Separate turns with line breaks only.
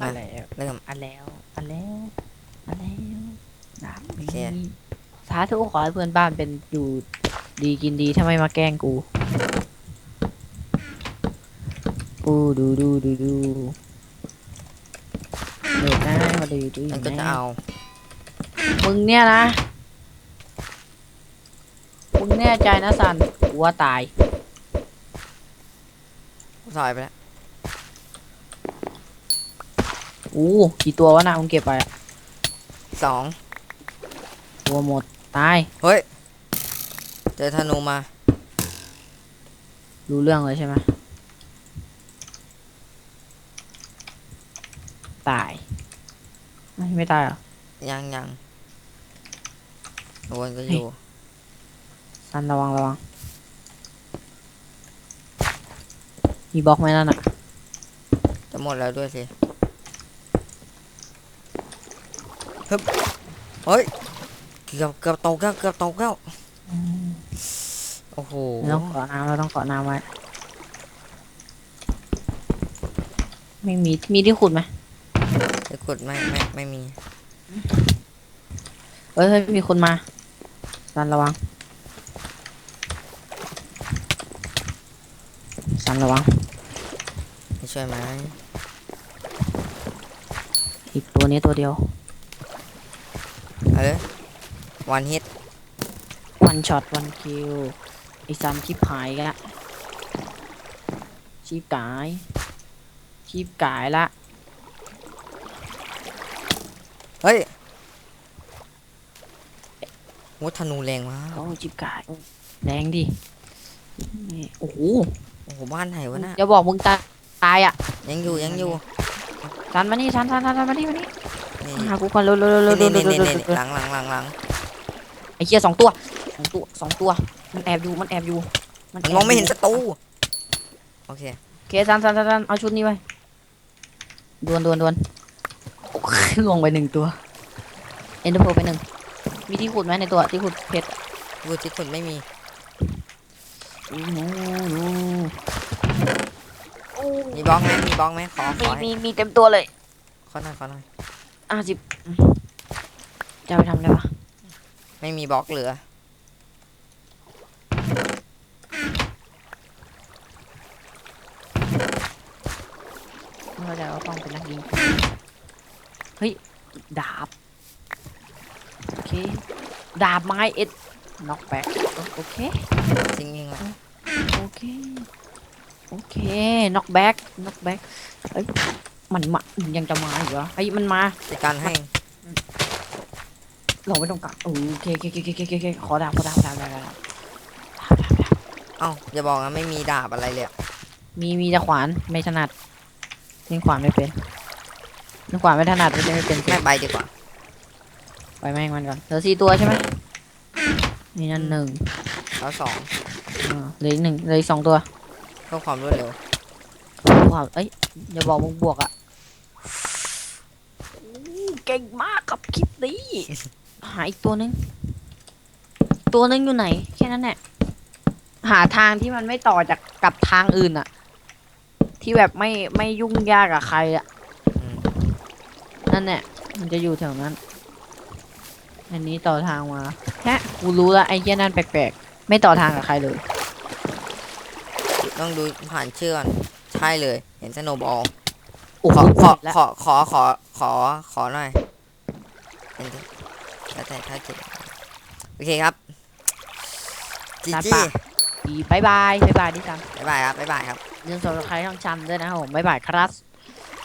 มา
อันแล้ว
เริ่ม
อันแล้ว อันแล้ว อันแล้วดาบ
โอเค
นี้สาธุขอให้เพื่อนบ้านเป็นอยู่ดีกินดีทำไมมาแกล้งกูปูดูดูดูดูเด็กนะมาดูดู
มัน
อ
ก็
ยู่
จะ
นะ
เอา
มึงเนี่ยนะ มึงแน่ใจนะสันกูว่าตาย
ซอยไปแล้ว
อู้กี่ตัววะนะมึงเก็บไปอะ
สอง
ตัวหมด ตาย
เฮ้ย เจอธนูมา
รู้เรื่องเลยใช่ไหมตาย ไม่ไม่ตายเหรอ
ยังยังโดนก็อยู่
สันระวังระวัง มีบล็อกไหมนั่นอะ
จะหมดแล้วด้วยสิ ฮึบเฮ้ย เกือบเกือบตกแล้วเกือบตกแล้วโอ้โห
เราต้องเกาะน้ำเราต้องเกาะน้ำไว้ ไม่มี มีที่ขุดไหม
จะขุดไม่ไม่ไม่มี
เอ้ยเฮ้ยมีคนมาสันระวังสันระวัง
ไม่ช่วยไหม
อีกตัวนี้ตัวเดียว
เอาเลยวันฮิต
วันช็อตวันคิวไอซันชิบหายละชิบกายชิบกายละ
เฮ้ยโอ้ธนูแรงมาก
โอ้ชิบกายแรงดินี่โอ้โห
โอ้โหบ้านไหนวะน่ะ
อย่าบอกมึงตายตายอะ
ยังอยู่ยังอยู่
ซันมานี่ซันซันซันซันมานี่มานี่
นี่
มาหากูก่อนเร็วเร็วเร็วเร็วเร็
นี่
ว
นี่
เร็ว
นี่
เร็ว
นี่
เร็ว
หลังหลังหลังหลัง
ไอ้เหี้ยสองตัวสองตัวสองตัว มันแอบอยู่มันแอบอยู่
มัน
แบ
มองไม่เห็น
ยู่
ศัตรูโอเค
โอเคซันซันซันซันเอาชุดนี้ไปดวนดวนดวนโอ้ยลวงไปหนึ่งตัวเอ็นเดอร์โพไปหนึ่งมีที่ขุดไหมในตัวที่ขุดเพชร
ดูที่ขุดไม่มี
โอ้โหโอ้
มีบล็อกไหมมีบล็อกไหมขอข
มี
อให้
มีมีเต็มตัวเลย
ขอหน่อยขอหน่อย
อะสิบจะเอาไปทำอะไรวะ
ไม่มีบล็อกเหลือ
ไม่เข้าใจว่าป้องเป็นนักยิงเฮ้ย ดาบ โอเค ดาบไม้เอ็ดน็อกแบ็กโอเค
จริงจริงๆละ
โอเค โอเค น็อกแบ็กน็อกแบ็กเอ้ย มันมายังจะมาอีกเหรอไอ้ยมันมา
จัดการให้
เราไม่ต้องกลับโอเคโอเคโอเคโอเคโอเคโอเคขอดาบขอดาบขอดาบขอดาบขอดาบดาบดาบ
เอ้าอย่าบอกนะไม่มีดาบอะไรเลยอะ
มีมีแต่ขวานไม่ถนัดเล่นขวานไม่เป็นเล่นขวานไม่ถนัดไม่ไม่เป็น
ไม่ใบดีกว่า
ไปแม่งมันก่อนเหลือสี่ตัวใช่ไหมนี่นั่นหนึ่ง
แล้วสอง
อ่าเหลืออีกหนึ่งเหลืออีกสองตัว
เพื่อความรวดเร็ว
ว้าวเอ้ยอย่าบอกมึงบวกอะอู้เก่งมากกับคลิปนี้ หาอีกตัวนึง ตัวนึงอยู่ไหน แค่นั้นแหละ หาทางที่มันไม่ต่อจากกับทางอื่นอะที่แบบไม่ไม่ยุ่งยากกับใครอะ
อืม
นั่นแหละมันจะอยู่แถวนั้น อันนี้ต่อทางมาแค่กูรู้แล้วไอ้เหี้ยนั่นแปลกๆ ไม่ต่อทางกับใครเลย
ต้องดูผ่านชื่อก่อนใช่เลย เห็นสโนบอล
โอ้
ข
โห
อขอ
แล้ว
ขอขอขอขอขอหน่อยเห็นดิแล้วแต่ถ้าเกิดโอเคครับจีจี
ดีบายบายบายบายดิจัน
บ๊ายบายครับบ๊ายบายครับ
เรื่องสำหรับใครช่องชันด้วยนะครับผมบายบายครับ